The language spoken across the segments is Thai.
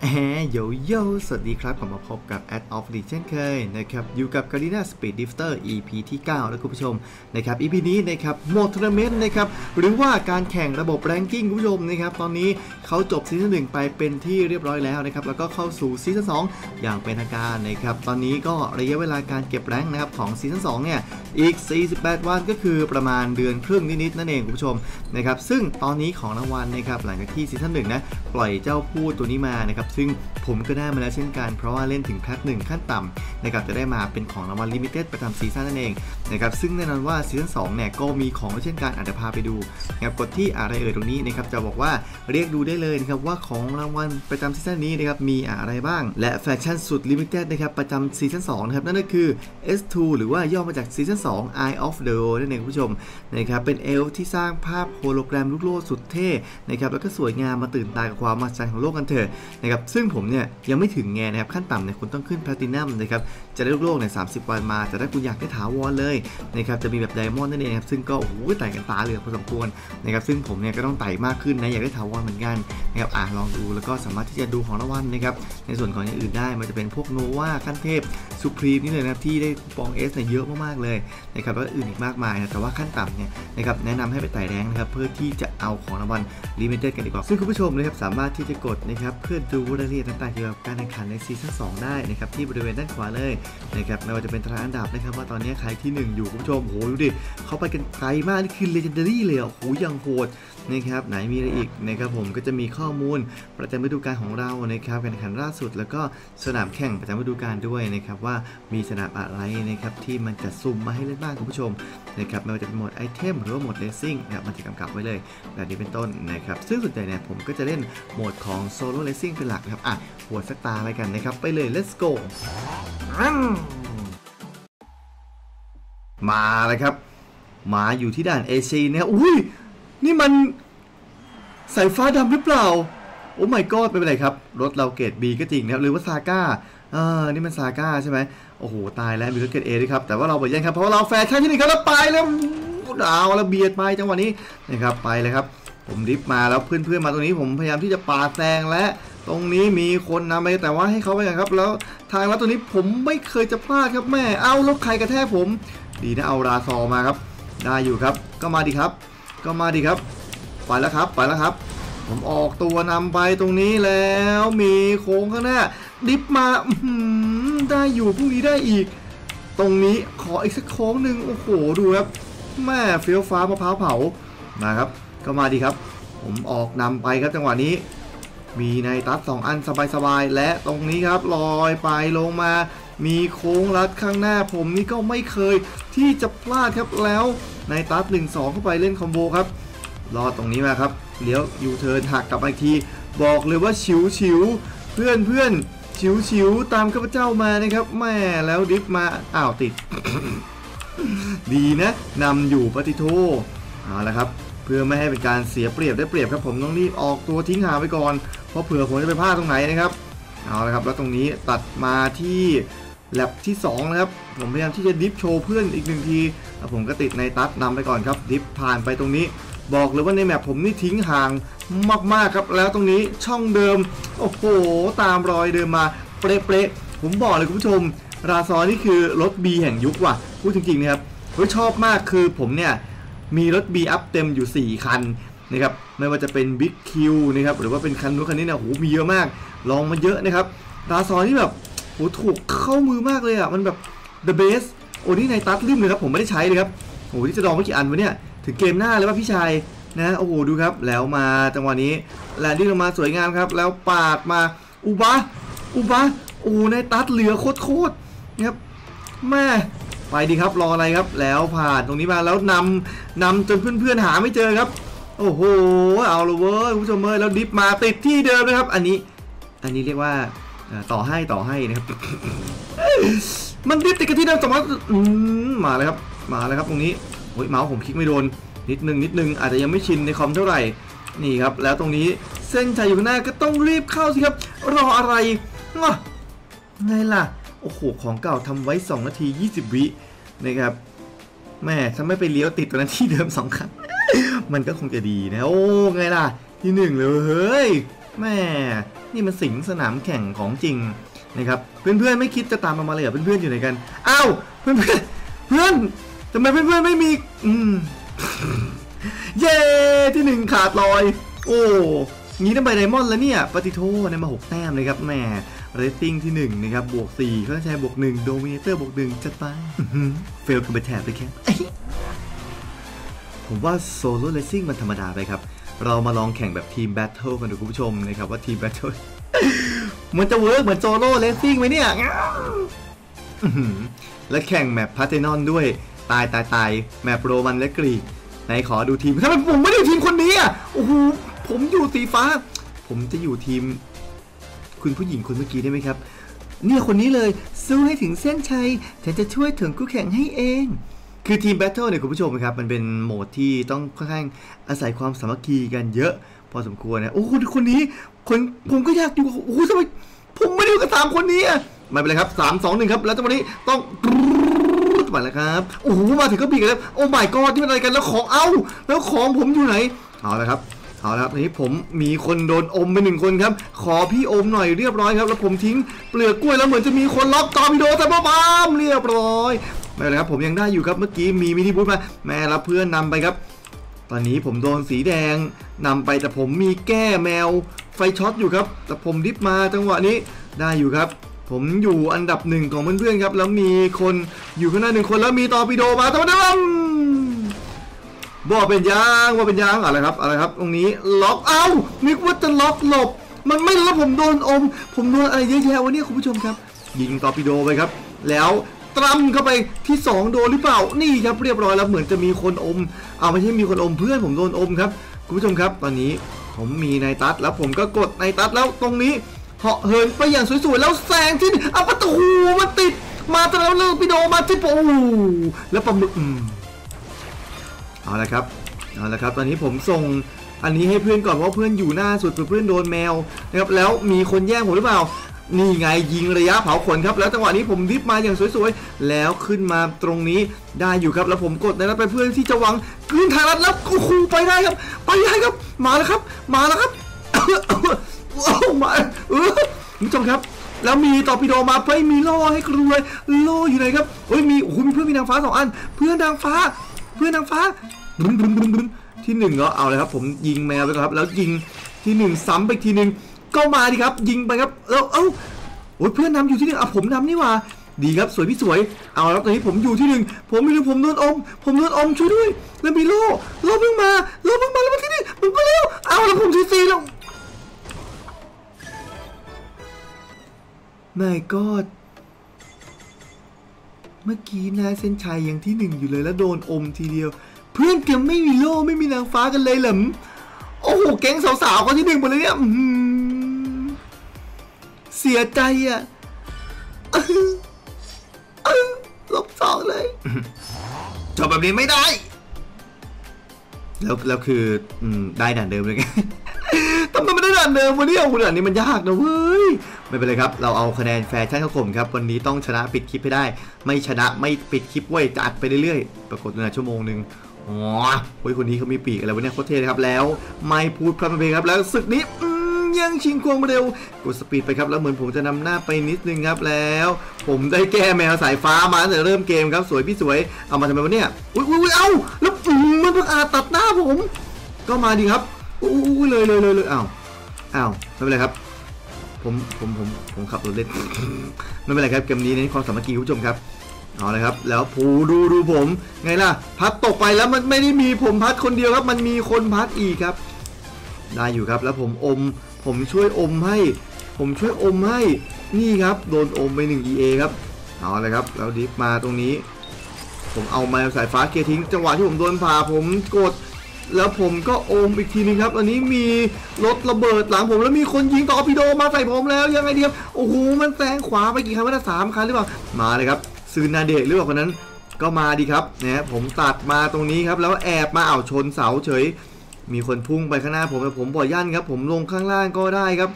แอะโยโย่สวัสดีครับกลับมาพบกับ Ad of l e เช่นเคยนะครับ อยู่กับ g a r d i n a Speed Drifter EP ที่ 9 แล้วคุณผู้ชมนะครับ EP นี้นะครับโหมดทัวร์นาเมนต์นะครับ หรือว่าการแข่งระบบแรงกิ้งคุณผู้ชมนะครับ ตอนนี้เขาจบซีซั่น1ไปเป็นที่เรียบร้อยแล้วนะครับ แล้วก็เข้าสู่ซีซั่น2 อย่างเป็นทางการนะครับ ตอนนี้ก็ระยะเวลาการเก็บแรงค์นะครับของซีซั่น2เนี่ยอีก 48 วันก็คือประมาณเดือนครึ่งนิดๆนั่นเองคุณผู้ชมนะครับซึ่งตอนนี้ของรางวัลนะครับหลังจากที่ซีซั่น1นะปล่อยเจ้าพูดตัวนี้มานะครับ ซึ่งผมก็ได้มาแล้วเช่นกัน เพราะว่าเล่นถึงแพทหนึ่งขั้นต่ำนะครับจะได้มาเป็นของรางวัลลิมิเต็ดประจำซีซั่นนั่นเอง นะครับซึ่งแน่นอนว่าซีซั่น2เนี่ยก็มีของเช่นกันอาจจะพาไปดูนะครับกดที่อะไรเอ่ยตรงนี้นะครับจะบอกว่าเรียกดูได้เลยนะครับว่าของรางวัลประจำซีซั่นนี้นะครับมีอะไรบ้าง และแฟชั่นสุดลิมิเต็ดนะครับประจำซีซั่น2นะครับนั่นก็คือ S2 หรือว่าย่อมาจากซีซั่น2 Eye of the World นั่นเองคุณผู้ชมนะครับเป็นเอลที่สร้างภาพโฮโลแกรมลูกโลกสุดเท่นะครับแล้วก็สวยงามมาตื่นตากับความมหัศจรรย์ของโลกกันเถอะนะครับซึ่งผมเนี่ยยังไม่ถึงไงนะครับขั้นต่ำเนี่ยคุณต้องขึ้นแพลตินัมนะครับจะได้ลูกโลกเนี่ยสาวันมาแต่ถ้าคุณอยากได้ถาวรเลยนะครับจะมีแบบไดมอนด์นั่นเองครับซึ่งก็โอ้โหไต่กันตาเหลือพอสมควรนะครับซึ่งผมเนี่ยก็ต้องไต่มากขึ้นนะอยากได้ถาวรเหมือนกันนะครับอ่าลองดูแล้วก็สามารถที่จะดูของรางวัลนะครับในส่วนของอย่างอื่นได้มันจะเป็นพวกโนวาขั้นเทพสุพรีมนี่เลยนะครับที่ได้ปองเอสเนี่ยเยอะมากๆเลยนะครับแล้วก็อื่นอีกมากมายนะแต่ว่าขั้นต่ำเนี่ยนะครับแนะนำให้ไปไต่แรงนะครับเพื่อที่จะเอาของรางวัลลิมิเต็ดกันดีกว่าซึ่งคุณผู้ชมนะครับสามารถที่จะกดนะครับเพื่อดูรายละเอียดต่างๆเกี่ยวกับการแข่งขันในซีซั่น2ได้นะครับที่บริเวณด้านขวาเลยนะครับไม่ว่าจะเป็นตารางอันดับนะครับว่าตอนนี้ใครที่1 อยู่คุณผู้ชมโหดูดิเขาไปกันไกลมากนี่คือเลเจนดารี่เลยอะโหยังโหดนะครับไหนมีอะไรอีกนะครับผมก็จะมีข้อมูลประจำฤดูกาลของเรานะครับการแข่งขันล่าสุด แล้วก็สนามแข่งประจำฤดูกาลด้วยนะครับว่ามีสนามอะไรนะครับที่มันจะซุ่มมาให้เล่นบ้างคุณผู้ชมนะครับไม่ว่าจะเป็นโหมดไอเทมหรือว่าโหมดเลสซิ่งนะครับมันจะกำกับไว้เลยแบบนี้เป็นต้นนะครับซึ่งส่วนใหญ่เนี่ยผมก็จะเล่นโหมดของโซโล่เลสซิ่งเป็นหลักนะครับอะหัวสักตาอะไรกันนะครับไปเลย let's go มาเลยครับมาอยู่ที่ด่านเอเชียเนี่ยอุ้ย นี่มันสายฟ้าดำหรือเปล่า โอ้ไม่ก็ไม่เป็นไรครับ รถเราเกรด B ก็จริงนะครับ หรือว่าซาก้าเออนี่มันซาก้าใช่ไหมโอ้โห ตายแล้วมีรถเกรด A ด้วยครับ แต่ว่าเราไปแย่งครับ เพราะว่าเราแฟชั่นที่หนึ่งครับแล้วไปแล้วดาวแล้วเบียดไปจังหวะนี้นะครับไปเลยครับ ผมริฟมาแล้วเพื่อนๆมาตรงนี้ผมพยายามที่จะปาแซงและตรงนี้มีคนนำไปแต่ว่าให้เขาไปกันครับ แล้วทางลัดตัวนี้ผมไม่เคยจะพลาดครับแม่ เอารถใครกระแทกผม ดีนะเอาราซอมาครับ ได้อยู่ครับ ก็มาดีครับ ก็มาดีครับ ไปแล้วครับ ไปแล้วครับ ผมออกตัวนำไปตรงนี้แล้ว มีโค้งข้างหน้า ดิฟมาได้อยู่พรุ่งนี้ได้อีก ตรงนี้ขออีกสักโค้งหนึ่งโอ้โห ดูครับ แม่เฟี้ยวฟ้ามะพร้าวเผามาครับ ก็มาดีครับ ผมออกนำไปครับจังหวะนี้มีในตัด2อันสบายๆ และตรงนี้ครับลอยไปลงมา มีโค้งลัดข้างหน้าผมนี่ก็ไม่เคยที่จะพลาดครับแล้วในตัด1 2เข้าไปเล่นคอมโบครับรอตรงนี้มาครับเลี้ยวยูเทิร์นหักกลับมาอีกที บอกเลยว่าชิวชิวเพื่อนเพื่อนชิวชิวตามข้าพเจ้ามานะครับแม่แล้วดิฟมาอ้าวติด ดีนะนำอยู่ปฏิโทเอาละครับเพื่อไม่ให้เป็นการเสียเปรียบได้เปรียบครับผมต้องรีบออกตัวทิ้งหาไปก่อนเพราะเผื่อผมจะไปพลาดตรงไหนนะครับเอาละครับแล้วตรงนี้ตัดมาที่ แลบที่2นะครับผมพยายามที่จะดิฟโชว์เพื่อนอีกหนึ่งทีผมก็ติดในตัดนำไปก่อนครับ ดิฟผ่านไปตรงนี้ บอกเลยว่าในแมปผมนี่ทิ้งห่างมากๆครับ แล้วตรงนี้ช่องเดิม โอ้โห ตามรอยเดิมมา เปร๊ะๆผมบอกเลยคุณผู้ชม ราซอนี่คือรถ B แห่งยุคว่ะพูดจริงๆนะครับเฮ้ยชอบมากคือผมเนี่ย มีรถ B อัพเต็มอยู่ 4 คันนะครับไม่ว่าจะเป็น Big Q นะครับหรือว่าเป็นคันนู้นคันนี้นี่ยโหมีเยอะมาก ลองมาเยอะนะครับราซอนี่แบบ โหถูกเข้ามือมากเลยอะ มันแบบ the best โอ้นี่ในตัดริมเลยครับ ผมไม่ได้ใช้เลยครับโหที่จะลองไม่กี่อันวะเนี่ย ถึงเกมหน้าเลยว่าพี่ชายนะโอ้โหดูครับ แล้วมาจังหวะนี้แลนดิ้งลงมาสวยงามครับ แล้วปาดมาอุบะอุบะโอ้ในตัดเหลือโคตรๆนะครับแม่ไปดีครับรออะไรครับ แล้วผ่านตรงนี้มาแล้วนำนำจนเพื่อนๆหาไม่เจอครับ โอ้โหเอาเลยเว้ยคุณผู้ชมเอ้ยแล้วดิฟมาติดที่เดิมนะครับ อันนี้ อันนี้เรียกว่า ต่อให้ต่อให้นะครับ มันดิฟติดกันที่เดิมสมมติมาเลยครับ มาเลยครับตรงนี้โอ้ยเมาส์ผมคลิกไม่โดน นิดนึงนิดนึงอาจจะยังไม่ชินในคอมเท่าไหร่ นี่ครับ แล้วตรงนี้เส้นชัยอยู่ข้างหน้าก็ต้องรีบเข้าสิครับ รออะไรงะไงล่ะ โอ้โห ของเก่าทำไว้ 2 นาที 20 วินะครับ แม่ถ้าไม่ไปเลี้ยวติดตัวนั้นที่เดิมสองครั้ง มันก็คงจะดีนะ โอ้ไงล่ะ ที่หนึ่งเลยเฮ้ย แม่นี่มันสิงสนามแข่งของจริงนะครับเพื่อนๆไม่คิดจะตามมามาเลยเหรอเพื่อนๆอยู่ไหนกันอ้าวเพื่อนๆเพื่อนทำไมเพื่อนๆไม่มีอืมเย้ที่หนึ่งขาดลอย โอ้งี้ต้องไปไดมอนด์แล้วเนี่ยปฏิโทในมาหกแต้มเลยครับแหมเรตติ้งที่หนึ่งนะครับบวกสี่ข้าชายบวกหนึ่งโดมิเนเตอร์บวกหนึ่งจัดไปเฟลกันไปแถบเลยครับผมว่าโซโล่เลสซิ่งมันธรรมดาไปครับ เรามาลองแข่งแบบทีมแบทเทิลกันดูคุณผู้ชมนะครับว่าทีมแบทเทิลมันจะเวิร์กเหมือนโซโล่เลสซิ่งไหมเนี่ยและแข่งแมปพาเทนอนด้วย ตายตายตายแมปโรมันและกรีกไหนขอดูทีมทำไมผมไม่ได้ทีมคนนี้อะโอ้โหผมอยู่สีฟ้า ผมจะอยู่ทีม คุณผู้หญิงคนเมื่อกี้ได้ไหมครับ เนี่ยคนนี้เลยสู้ให้ถึงเส้นชัยฉันจะช่วยถึงคู่แข่งให้เอง คือทีมแบทเทิลเนี่ยคุณผู้ชมครับ มันเป็นโหมดที่ต้องค่อนข้างอาศัยความสามัคคีกันเยอะ พอสมควรนะ โอ้คนคนนี้คนผมก็อยากอยู่โอ้โหทำไมผมไม่ได้อยู่กับสามคนนี้อะไม่เป็นไรครับสามสองหนึ่งครับ แล้วจังหวะนี้ต้องมาแล้วครับ โอ้โห มาถึงก็บีกันแล้ว โอ้ my god ที่เป็นอะไรกัน แล้วของ เอ้า แล้วของผมอยู่ไหน เอาละครับ เอาละครับทีนี้ผมมีคนโดนอมไปหนึ่งคนครับ ขอพี่อมหน่อยเรียบร้อยครับ แล้วผมทิ้งเปลือกกล้วยแล้วเหมือนจะมีคนล็อกตอร์ปิโดแต่ป้าบเรียบร้อย ไม่เป็นไรครับผมยังได้อยู่ครับเมื่อกี้มีมินิบูธมาแม่รับเพื่อนนำไปครับ ตอนนี้ผมโดนสีแดงนำไปแต่ผมมีแก้แมวไฟช็อตอยู่ครับ แต่ผมดิฟมาจังหวะนี้ได้อยู่ครับ ผมอยู่อันดับหนึ่งของเพื่อนๆครับ แล้วมีคนอยู่ข้างหน้าหนึ่งคนแล้วมีตอร์ปิโดมาตะวันตกบอเป็นยางว่าเป็นยางอะไรครับอะไรครับ ตรงนี้ล็อกเอ้านึกว่าจะล็อกหลบ มันไม่แล็อกผมโดนอม ผมโดนอะไรเยอะแยะวะเนี่ยคุณผู้ชมครับ ยิงตอร์ปิโดไปครับ แล้ว ตรัมเข้าไปที่2โดนหรือเปล่า นี่ครับเรียบร้อยแล้วเหมือนจะมีคนอม เอาไม่ใช่มีคนอมเพื่อนผมโดนอมครับ คุณผู้ชมครับ ตอนนี้ผมมีนายตัดแล้วผมก็กดนายตัดแล้วตรงนี้เหาะเหินไปอย่างสวยๆแล้วแซงที่เอาประตูมันติด มาแต่แล้วเลิกปิโดมาที่โอ้โหแล้วปลาหมึกเอาละครับเอาละครับ ตอนนี้ผมส่งอันนี้ให้เพื่อนก่อนเพราะเพื่อนอยู่หน้าสุดเพื่อนโดนแมวนะครับแล้วมีคนแย่งผมหรือเปล่า นี่ไงยิงระยะเผาขนครับ แล้วจังหวะนี้ผมดิฟมาอย่างสวยๆ แล้วขึ้นมาตรงนี้ได้อยู่ครับ แล้วผมกดในนั้นไปเพื่อนที่จะหวังขึ้นทางลัดแล้วโอ้โหไปได้ครับ ไปได้ครับ มาแล้วครับ มาแล้วครับโอ้มาเออคุณผู้ชมครับ แล้วมีต่อร์ปิโดมาไปมีล่อให้กรวยล่ออยู่ไหนครับเฮ้ยมีโอ้โหมีเพื่อนมีนางฟ้าสองอัน เพื่อนนางฟ้า เพื่อนนางฟ้าบึ้มบึ้มบึ้มบึ้มที่หนึ่งก็เอาเลยครับ ผมยิงแมวไปก่อนครับ แล้วยิงที่หนึ่งซ้ำไปทีหนึ่ง ก็มาดิครับ ยิงไปครับแล้วเอ้าโอ้ยเพื่อนนำอยู่ที่หนึ่งอะผมนำนี่ว่าดีครับสวยพี่สวย เอาแล้วตอนนี้ผมอยู่ที่หนึ่งผมไม่รู้ผมโดนอม ผมโดนอมช่วยด้วยแล้วมีโล่โล่เพิ่งมาโล่เพิ่งมาแล้วมาที่นี่มันก็เร็วเอาแล้วผมซีซีแล้วไม่กอดเมื่อกี้นายเส้นชัยยังที่หนึ่งอยู่เลยแล้วโดนอมทีเดียว เพื่อนเกมไม่มีโล่ไม่มีนางฟ้ากันเลยเหรอโอ้โหแก๊งสาวๆก็ที่หนึ่งหมดเลยเนี่ยอื้อหือ เสียใจอะอื้ออื้อลบสองเลยจบแบบนี้ไม่ได้ แล้วแล้วคืออืมได้ด่านเดิมเลยไงทำไมไม่ได้ด่านเดิมวันนี้เอาด่านนี้มันยากนะเว้ยไม่เป็นไรครับ เราเอาคะแนนแฟชั่นเข้ากลมครับ วันนี้ต้องชนะปิดคลิปให้ได้ ไม่ชนะไม่ปิดคลิปเว้ยจะอัดไปเรื่อยๆ ปรากฏว่าชั่วโมงหนึ่งอ๋อเฮ้ยคนนี้เขามีปีกอะไรวะเนี่ยโคตรเท่เลยครับแล้ว ไม่พูดพร่ำเพลงครับแล้วศึกนี้อืม ยังชิงควงเร็วกดสปีดไปครับแล้วเหมือนผมจะนำหน้าไปนิดนึงครับแล้ว ผมได้แก้แมวสายฟ้ามาตั้งแต่เริ่มเกมครับสวยพี่สวยเอามาทำไมวะเนี่ยอุ้ยอุ้ยอุ๊ยเอ้าแล้วมันเพิ่งอาตัดหน้าผม ก็มาดีครับอู้ยเลยเลยเลยเลยอ้าวอ้าวไม่เป็นไรครับผมผมผมผมขับรถเล่นไม่เป็นไรครับเกมนี้เน้นความสามัคคีคุณผู้ชมครับเอาเลยครับแล้วผูดูดูผมไงล่ะ พัดตกไปแล้วมันไม่ได้มีผมพัดคนเดียวครับ มันมีคนพัดอีกครับ ได้อยู่ครับแล้วผมอม ผมช่วยอมให้ ผมช่วยอมให้นี่ครับโดนอมไปหนึ่ง EA ครับเอาเลยครับแล้วดิฟมาตรงนี้ ผมเอามาสายฟ้าเคลียร์ทิ้งจังหวะที่ผมโดนผ่าผมกด แล้วผมก็อมอีกทีนึงครับอันนี้มีรถระเบิดหลังผมแล้วมีคนยิงต่อร์ปิโดมาใส่ผมแล้วยังไงดีครับโอ้โหมันแซงขวาไปกี่ครั้งวะนะสามครั้งหรือเปล่ามาเลยครับซืนนาเดะหรือเปล่าคนนั้นก็มาดีครับนะผมตัดมาตรงนี้ครับแล้วแอบมาเอาชนเสาเฉย มีคนพุ่งไปข้างหน้าผมแต่ผมบ่อยยั่นครับ ผมลงข้างล่างก็ได้ครับ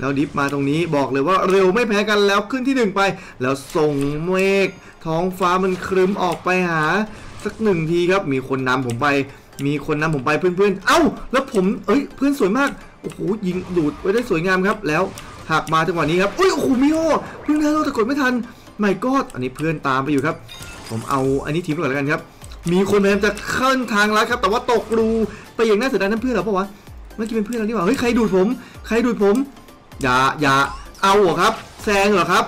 แล้วดิฟมาตรงนี้บอกเลยว่าเร็วไม่แพ้กันแล้วขึ้นที่หนึ่งไป แล้วส่งเมฆท้องฟ้ามันครึ้มออกไปหา สักหนึ่งทีครับ มีคนนำผมไป มีคนนำผมไปเพื่อนๆ เอ้า แล้วผมเอ้ยเพื่อนสวยมากโอ้โหยิงดูดไว้ได้สวยงามครับ แล้วหักมาจังหวะนี้ครับอุ้ยโอ้โหมิโอเพิ่งได้โลแต่กดไม่ทันไม่ก็อันนี้เพื่อนตามไปอยู่ครับ ผมเอาอันนี้ทีมก่อนแล้วกันครับ มีคนพยายามจะขึ้นทางลัดครับแต่ว่าตกรูไปอย่างน่าเสียดายนั่นเพื่อนเราปะวะเมื่อกี้เป็นเพื่อนเรานี่หว่าเฮ้ยใครดูดผม ใครดูดผมอย่าอย่าเอาเหรอครับแซงเหรอครับ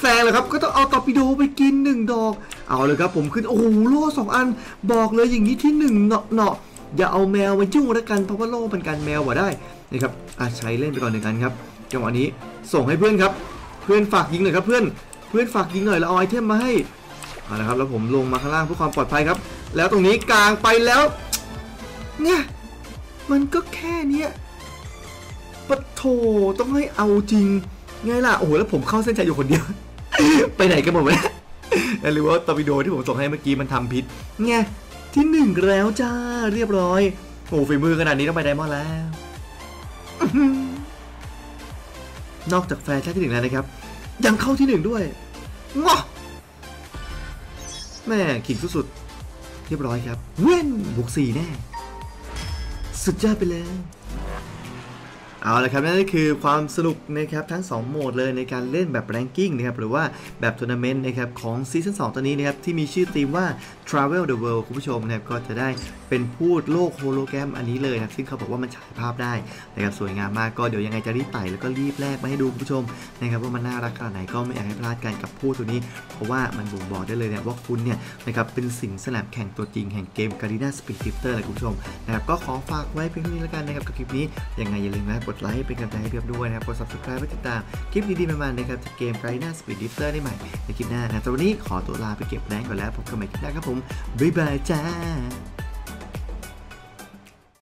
แซงเหรอครับก็ต้องเอาตอร์ปิโดไปกินหนึ่งดอก เอาเลยครับผมขึ้นโอ้โหโล่สองอันบอกเลยอย่างนี้ที่หนึ่งเนาะเนาะอย่าเอาแมวมายุ่งล้วกันเพราะว่าโล่เป็นการแมวว่าได้นะครับอาใช้เล่นไปก่อนหนึ่งอันครับจังหวะนี้ส่งให้เพื่อนครับ เพื่อนฝากยิงหน่อยครับเพื่อนเพื่อนฝากยิงหน่อยแล้วเอาไอเทมมาให้ เอาละครับแล้วผมลงมาข้างล่างเพื่อความปลอดภัยครับ แล้วตรงนี้กลางไปแล้วเนี่ยมันก็แค่เนี้ยปะโถต้องให้เอาจริงไงล่ะโอ้โหแล้วผมเข้าเส้นชัยอยู่คนเดียว ไปไหนกันหมดวะเนี่ยหรือว่าตอร์ปิโดที่ผมส่งให้เมื่อกี้มันทำพิษไงที่หนึ่งแล้วจ้าเรียบร้อยโอ้ฝีมือขนาดนี้ต้องไปไดมอนด์แล้ว นอกจากแฟชั่นที่หนึ่งแล้วนะครับ ยังเข้าที่หนึ่งด้วยงอ แม่ขิงสุดๆเรียบร้อยครับ เว้นบวกสี่แน่ สุดยอดไปเลย เอาละครับนั่นก็คือความสนุกนะครับทั้ง 2 โหมดเลยในการเล่นแบบแรงกิ้งนะครับหรือว่าแบบทัวร์นาเมนต์นะครับของซีซั่น2ตัวนี้นะครับที่มีชื่อธีมว่า Travel the World คุณผู้ชมนะครับก็จะได้เป็นพูดโลกโฮโลแกรมอันนี้เลยนะซึ่งเขาบอกว่ามันฉายภาพได้นะครับสวยงามมากก็เดี๋ยวยังไงจะรีบไต่แล้วก็รีบแลกมาให้ดูคุณผู้ชมนะครับว่ามันน่ารักขนาดไหนก็ไม่อยากให้พลาดกันกับพูดตัวนี้ เพราะว่ามันบ่งบอกได้เลยเนี่ยว่าคุณเนี่ยนะครับเป็นสิงสนามแข่งตัวจริงแห่งเกม Garena Speed Drifter เลยคุณผู้ชมนะครับก็ขอฝากไว้เพียงเท่านี้แล้วกันนะครับกับคลิปนี้ยังไงอย่าลืมนะกดไลค์เป็นกำลังใจให้เพียบด้วยนะครับ กด subscribe เพื่อติดตามคลิปดีๆมาๆนะครับจากเกม Garena Speed Drifter ได้ใหม่ในคลิปหน้านะแต่วันนี้ขอตัวลาไปเก็บแรงก่อนแล้วพบกันใหม่คลิปหน้าครับผมบ๊ายบายจ้า